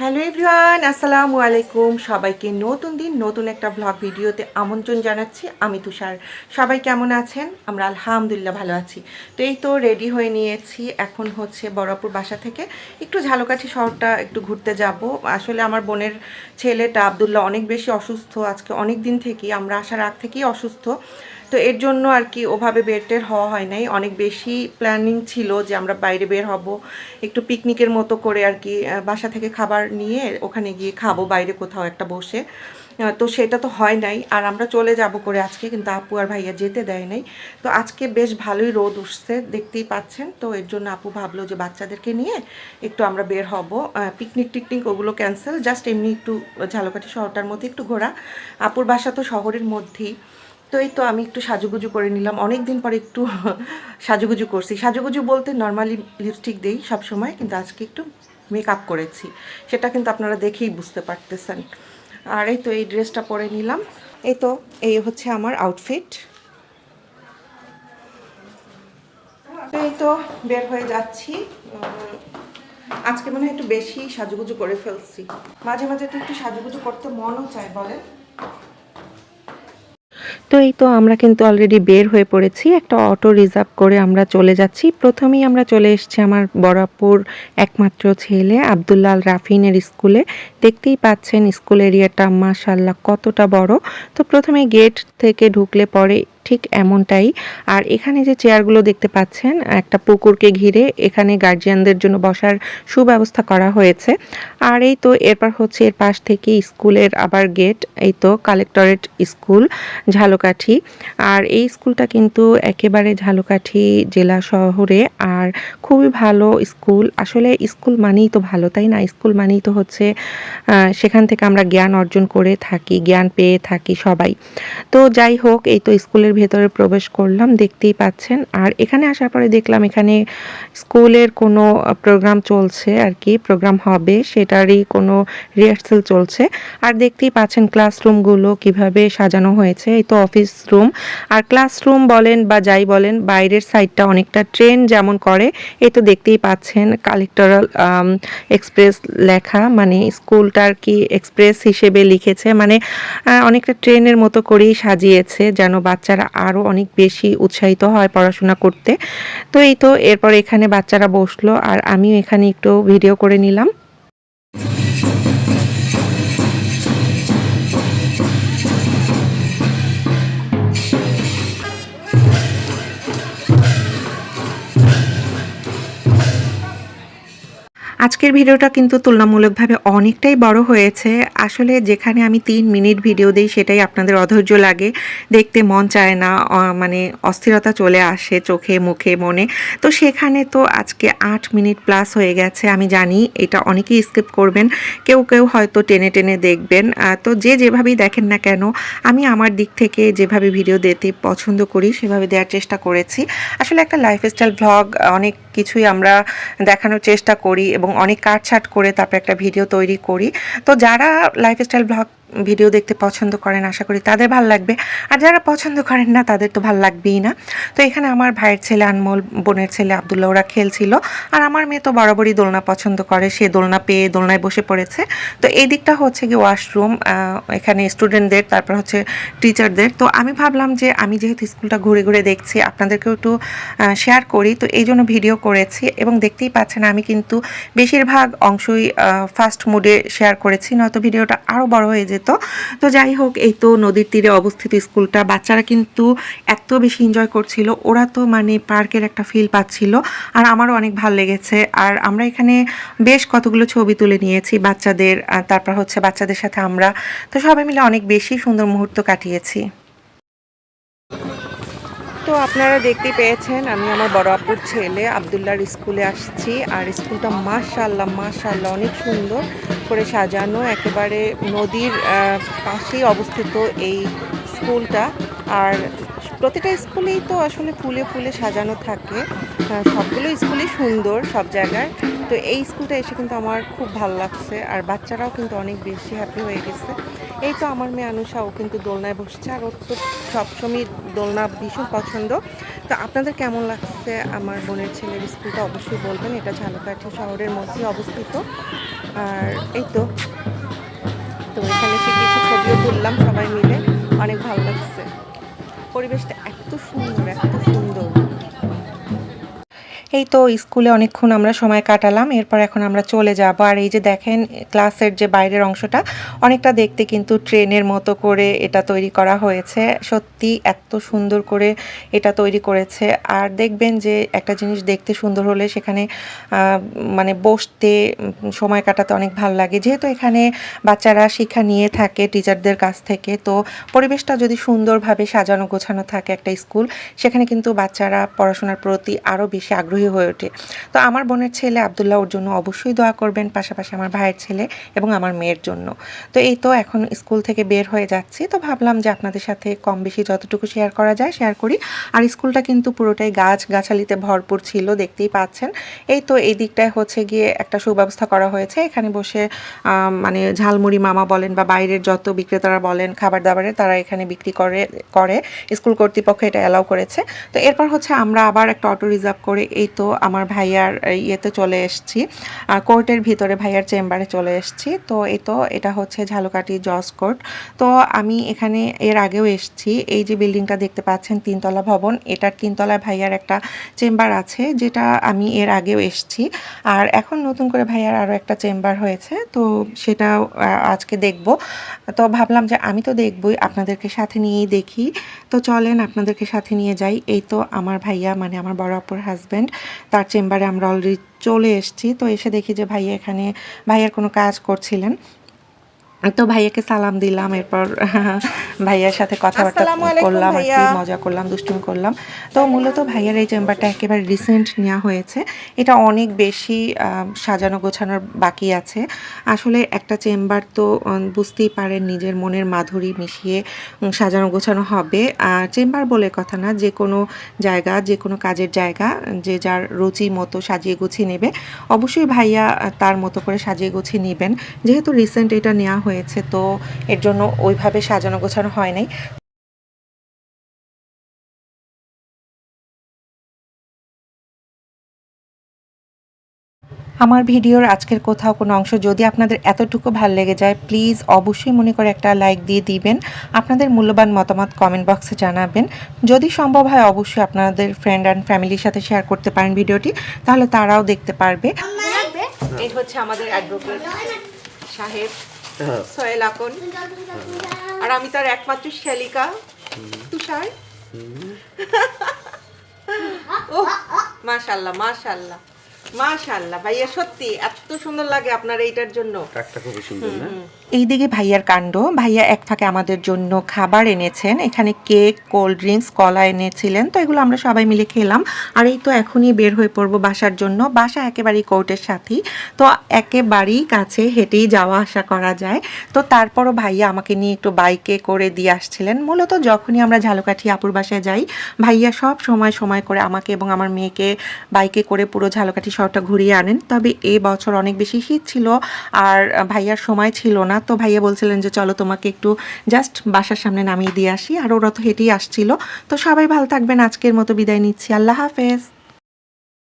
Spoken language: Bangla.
হ্যালো এভরিওয়ান, আসসালামু আলাইকুম। সবাইকে নতুন দিন, নতুন একটা ভ্লগ ভিডিওতে আমন্ত্রণ জানাচ্ছি। আমি তুষার। সবাই কেমন আছেন? আমরা আলহামদুলিল্লাহ ভালো আছি। তো এই তো রেডি হয়ে নিয়েছি। এখন হচ্ছে বড়পুর বাসা থেকে একটু ঝালকাঠি শহরটা একটু ঘুরতে যাব। আসলে আমার বোনের ছেলেটা আবদুল্লাহ অনেক বেশি অসুস্থ। আজকে অনেক দিন থেকেই, আমরা আসার আগ থেকেই অসুস্থ। তো এর জন্য আর কি ওভাবে বের টের হওয়া হয় নাই। অনেক বেশি প্ল্যানিং ছিল যে আমরা বাইরে বের হব। একটু পিকনিকের মতো করে আর কি বাসা থেকে খাবার নিয়ে ওখানে গিয়ে খাব, বাইরে কোথাও একটা বসে। তো সেটা তো হয় নাই। আর আমরা চলে যাব করে আজকে, কিন্তু আপু আর ভাইয়া যেতে দেয় নাই। তো আজকে বেশ ভালোই রোদ উঠছে, দেখতেই পাচ্ছেন। তো এর জন্য আপু ভাবলো যে বাচ্চাদেরকে নিয়ে একটু আমরা বের হব। পিকনিক টিকনিক ওগুলো ক্যান্সেল জাস্ট এমনি একটু ঝালকাঠি শহরটার মধ্যে একটু ঘোরা। আপুর বাসা তো শহরের মধ্যেই। তো এই তো আমি একটু সাজুগুজু করে নিলাম। অনেক দিন পরে একটু সাজুগুজু করছি। সাজুগুজু বলতে নর্মালি লিপস্টিক দেই সব সময় কিন্তু আজকে একটু মেকআপ করেছি। সেটা কিন্তু আপনারা দেখেই বুঝতে পারতেছেন। আর এই তো এই ড্রেসটা পরে নিলাম। এই তো, এই হচ্ছে আমার আউটফিট এই তো, বের হয়ে যাচ্ছি। আজকে মনে হয় একটু বেশি সাজুগুজু করে ফেলছি। মাঝে মাঝে তো একটু সাজুগুজু করতে মনও চায়, বলেন। তো এই তো আমরা কিন্তু অলরেডি বের হয়ে পড়েছি। একটা অটো রিজার্ভ করে আমরা চলে যাচ্ছি। প্রথমেই আমরা চলে এসেছি আমার বরাপুর একমাত্র ছেলে আবদুল্লাল রাফিনের স্কুলে দেখতেই পাচ্ছেন স্কুল এরিয়াটা মাশাল্লাহ কতটা বড়। তো প্রথমে গেট থেকে ঢুকলে পরে ঠিক এমনটাই। আর এখানে যে চেয়ারগুলো দেখতে পাচ্ছেন, একটা পুকুরকে ঘিরে এখানে গার্জিয়ানদের জন্য বসার সুব্যবস্থা করা হয়েছে। আর এই তো এরপর হচ্ছে এর পাশ থেকে স্কুলের আবার গেট এই তো কালেক্টরেট স্কুল ঝালকাঠি। আর এই স্কুলটা কিন্তু একেবারে ঝালকাঠি জেলা শহরে আর খুবই ভালো স্কুল। আসলে স্কুল মানেই তো ভালো, তাই না? স্কুল মানেই তো হচ্ছে সেখান থেকে আমরা জ্ঞান অর্জন করে থাকি, জ্ঞান পেয়ে থাকি সবাই। তো যাই হোক, এই তো স্কুলের ভেতরে প্রবেশ করলাম, দেখতেই পাচ্ছেন। আর এখানে আসার পরে দেখলাম এখানে স্কুলের কোনো প্রোগ্রাম চলছে আর কি প্রোগ্রাম হবে, সেটারই কোনো রিহার্সাল চলছে। আর দেখতেই পাচ্ছেন ক্লাসরুমগুলো কীভাবে সাজানো হয়েছে, এই তো অফিস রুম আর ক্লাসরুম বলেন বা যাই বলেন, বাইরের সাইডটা অনেকটা ট্রেন যেমন করে এই তো দেখতেই পাচ্ছেন কালেক্টরাল এক্সপ্রেস লেখা মানে স্কুলটার কি এক্সপ্রেস হিসেবে লিখেছে মানে অনেকটা ট্রেনের মতো করেই সাজিয়েছে, যেন বাচ্চারা আরও অনেক বেশি উৎসাহিত হয় পড়াশোনা করতে। তো এই তো, এরপর এখানে বাচ্চারা বসল আর আমিও এখানে একটু ভিডিও করে নিলাম। আজকের ভিডিওটা কিন্তু তুলনামূলকভাবে অনেকটাই বড় হয়েছে। আসলে যেখানে আমি তিন মিনিট ভিডিও দিই সেটাই আপনাদের অধৈর্য লাগে। দেখতে মন চায় না মানে অস্থিরতা চলে আসে চোখে, মুখে, মনে। তো সেখানে তো আজকে আট মিনিট প্লাস হয়ে গেছে, আমি জানি এটা অনেকেই স্কিপ করবেন, কেউ কেউ হয়তো টেনে টেনে দেখবেন। তো যে যেভাবেই দেখেন না কেন, আমি আমার দিক থেকে যেভাবে ভিডিও দিতে পছন্দ করি সেভাবে দেওয়ার চেষ্টা করেছি। আসলে একটা লাইফস্টাইল ভ্লগ অনেক কিছুই আমরা দেখানোর চেষ্টা করি এবং অনেক কাটছাট করে তারপরে একটা ভিডিও তৈরি করি। তো যারা লাইফস্টাইল ভ্লগ ভিডিও দেখতে পছন্দ করেন, আশা করি তাদের ভালো লাগবে। আর যারা পছন্দ করেন না, তাদের তো ভালো লাগবেই না। তো এখানে আমার ভাইয়ের ছেলে আনমোল, বোনের ছেলে আবদুল্লাহ, ওরা খেলছিল। আর আমার মেয়ে তো বরাবরই দোলনা পছন্দ করে। সে দোলনা পেয়ে দোলনায় বসে পড়েছে। তো এই দিকটা হচ্ছে কি ওয়াশরুম এখানে স্টুডেন্টদের, তারপর হচ্ছে টিচারদের। তো আমি ভাবলাম যে আমি যেহেতু স্কুলটা ঘুরে ঘুরে দেখছি, আপনাদেরকেও একটু শেয়ার করি। তো এই জন্য ভিডিও করেছি এবং দেখতেই পাচ্ছেন আমি কিন্তু বেশিরভাগ অংশই ফার্স্ট মুডে শেয়ার করেছি। নয়তো ভিডিওটা আরও বড় হয়ে যেত। তো তো যাই হোক, এই তো নদীর তীরে অবস্থিত স্কুলটা। বাচ্চারা কিন্তু এত বেশি এনজয় করছিল। ওরা তো মানে পার্কের একটা ফিল পাচ্ছিল। আর আমারও অনেক ভালো লেগেছে। আর আমরা এখানে বেশ কতগুলো ছবি তুলে নিয়েছি বাচ্চাদের। তারপর হচ্ছে বাচ্চাদের সাথে আমরা। তো সবাই মিলে অনেক বেশি সুন্দর মুহূর্ত কাটিয়েছি। তো আপনারা দেখতে পেয়েছেন, আমি আমার বড় আপুর ছেলে আবদুল্লাহর স্কুলে আসছি। আর স্কুলটা মাশাল্লাহ মাশাল্লাহ অনেক সুন্দর। করে সাজানো, একেবারে নদীর পাশেই অবস্থিত এই স্কুলটা। আর প্রতিটা স্কুলেই তো আসলে ফুলে ফুলে সাজানো থাকে। সবগুলো স্কুলই সুন্দর সব জায়গায়। তো এই স্কুলটা এসে কিন্তু আমার খুব ভালো লাগছে। আর বাচ্চারাও কিন্তু অনেক বেশি হ্যাপি হয়ে গেছে। এই তো আমার মেয়ে আনুষা ও কিন্তু দোলনায় বসছে, আর ওর তো সবসময় দোলনা ভীষণ পছন্দ। তো আপনাদের কেমন লাগছে আমার বোনের ছেলের স্কুলটা অবশ্যই বলবেন, এটা ঝালকাঠি শহরের মধ্যে অবস্থিত। আর এই তো তো এখানে সে কিছু ছবিও তুললাম সবাই মিলে, অনেক ভালো লাগছে। পরিবেশটা এত সুন্দর এই তো স্কুলে অনেকক্ষণ আমরা সময় কাটালাম, এরপর এখন আমরা চলে যাব। আর এই যে দেখেন, ক্লাসের যে বাইরের অংশটা, অনেকটা দেখতে কিন্তু ট্রেনের মতো করে এটা তৈরি করা হয়েছে। সত্যি এত সুন্দর করে এটা তৈরি করেছে। আর দেখবেন যে একটা জিনিস দেখতে সুন্দর হলে সেখানে মানে বসতে সময় কাটাতে অনেক ভালো লাগে। যেহেতু এখানে বাচ্চারা শিক্ষা নিয়ে থাকে টিচারদের কাছ থেকে, তো পরিবেশটা যদি সুন্দরভাবে সাজানো গোছানো থাকে একটা স্কুল, সেখানে কিন্তু বাচ্চারা পড়াশোনার প্রতি আরও বেশি আগ্রহী হয়ে ওঠে। তো আমার বোনের ছেলে আবদুল্লাহ ওর জন্য অবশ্যই দোয়া করবেন, পাশাপাশি আমার ভাইয়ের ছেলে এবং আমার মেয়ের জন্য। তো এই তো এখন স্কুল থেকে বের হয়ে যাচ্ছি। তো ভাবলাম যে আপনাদের সাথে কম বেশি যতটুকু শেয়ার করা যায় শেয়ার করি। আর স্কুলটা কিন্তু পুরোটাই গাছ গাছালিতে ভরপুর ছিল, দেখতেই পাচ্ছেন। এই তো এই দিকটায় হচ্ছে গিয়ে একটা সুব্যবস্থা করা হয়েছে। এখানে বসে মানে ঝালমুড়ি মামা বলেন বা বাইরের যত বিক্রেতারা বলেন খাবার দাবারের তারা এখানে বিক্রি করে করে। স্কুল কর্তৃপক্ষ এটা অ্যালাউ করেছে। তো এরপর হচ্ছে আমরা আবার একটা অটো রিজার্ভ করে এই তো আমার ভাইয়ার ইয়েতে চলে এসেছি কোর্টের ভিতরে ভাইয়ার চেম্বারে চলে এসেছি। তো এই তো এটা হচ্ছে ঝালকাঠি জজ কোর্ট। তো আমি এখানে এর আগেও এসেছি। এই যে বিল্ডিংটা দেখতে পাচ্ছেন, তিনতলা ভবন, এটার তিনতলায় ভাইয়ার একটা চেম্বার আছে, যেটা আমি এর আগেও এসেছি। আর এখন নতুন করে ভাইয়ার আরও একটা চেম্বার হয়েছে, তো সেটা আজকে দেখব। তো ভাবলাম যে আমি তো দেখবই, আপনাদেরকে সাথে নিয়েই দেখি। তো চলেন আপনাদেরকে সাথে নিয়ে যাই। এই তো আমার ভাইয়া মানে আমার বড় আপুর হাজব্যান্ড তার চেম্বারে আমরা অলরেডি চলে এসেছি। তো এসে দেখি যে ভাইয়া এখানে, ভাইয়ের কোনো কাজ করছিলেন। তো ভাইয়াকে সালাম দিলাম এরপর ভাইয়ার সাথে কথাবার্তা করলাম আর কি মজা করলাম দুষ্টুমি করলাম। তো মূলত ভাইয়ার এই চেম্বারটা একেবারে রিসেন্ট নেওয়া হয়েছে। এটা অনেক বেশি সাজানো গোছানোর বাকি আছে। আসলে একটা চেম্বার তো বুঝতেই পারেন নিজের মনের মাধুরী মিশিয়ে সাজানো গোছানো হবে। আর চেম্বার বলে কথা না যে কোনো জায়গা যে কোনো কাজের জায়গা যে যার রুচি মতো সাজিয়ে গুছিয়ে নেবে অবশ্যই ভাইয়া তার মতো করে সাজিয়ে গুছিয়ে নেবেন। যেহেতু রিসেন্ট এটা নেওয়া হয়েছে তো এর জন্য ওইভাবে সাজানো গোছানো হয় নাই। আমার ভিডিওর আজকের কোথাও কোনো অংশ যদি আপনাদের এতটুকু ভালো লেগে যায় প্লিজ অবশ্যই মনে করে একটা লাইক দিয়ে দিবেন। আপনাদের মূল্যবান মতামত কমেন্ট বক্সে জানাবেন। যদি সম্ভব হয় অবশ্যই আপনাদের ফ্রেন্ড অ্যান্ড ফ্যামিলির সাথে শেয়ার করতে পারেন ভিডিওটি তাহলে তারাও দেখতে পারবে। এই হচ্ছে আমাদের অ্যাডভোকেট সাহেব। সোহেল আকন আর আমি তার একমাত্র শ্যালিকা তুষার। ও মাশাল্লাহ মাশাল্লাহ। মাশাল্লাহ ভাইয়া সত্যি এত সুন্দর লাগে আপনার এইটার জন্য। ট্রাকটা খুবই সুন্দর না? এইদিকে ভাইয়ার কাণ্ড ভাইয়া এক ফাঁকে আমাদের জন্য খাবার এনেছেন এখানে কেক কোল্ড ড্রিঙ্কস কলা এনেছিলেন তো এগুলো আমরা সবাই মিলে খেলাম। আর এই তো এখনই বের হয়ে পড়ব বাসার জন্য বাসা একেবারেই কোর্টের সাথেই তো একেবারেই কাছে হেঁটেই যাওয়া আসা করা যায়। তো তারপরও ভাইয়া আমাকে নিয়ে একটু বাইকে করে দিয়ে আসছিলেন মূলত যখনই আমরা ঝালকাঠি আপুর বাসায় যাই ভাইয়া সব সময় সময় করে আমাকে এবং আমার মেয়েকে বাইকে করে পুরো ঝালকাঠি শহরটা ঘুরিয়ে আনেন। তবে এ বছর অনেক বেশি শীত ছিল আর ভাইয়ার সময় ছিল না। তো ভাইয়া বলছিলেন যে, চলো তোমাকে একটু জাস্ট বাসার সামনে নামিয়ে দিয়ে আসি। আর ওরা তো হেঁটেই আসছিল। তো সবাই ভালো থাকবেন। আজকের মতো বিদায় নিচ্ছি। আল্লাহ হাফেজ।